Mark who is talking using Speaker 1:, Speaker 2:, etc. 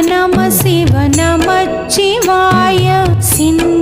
Speaker 1: नम शिव नम शिवाय सिन्ध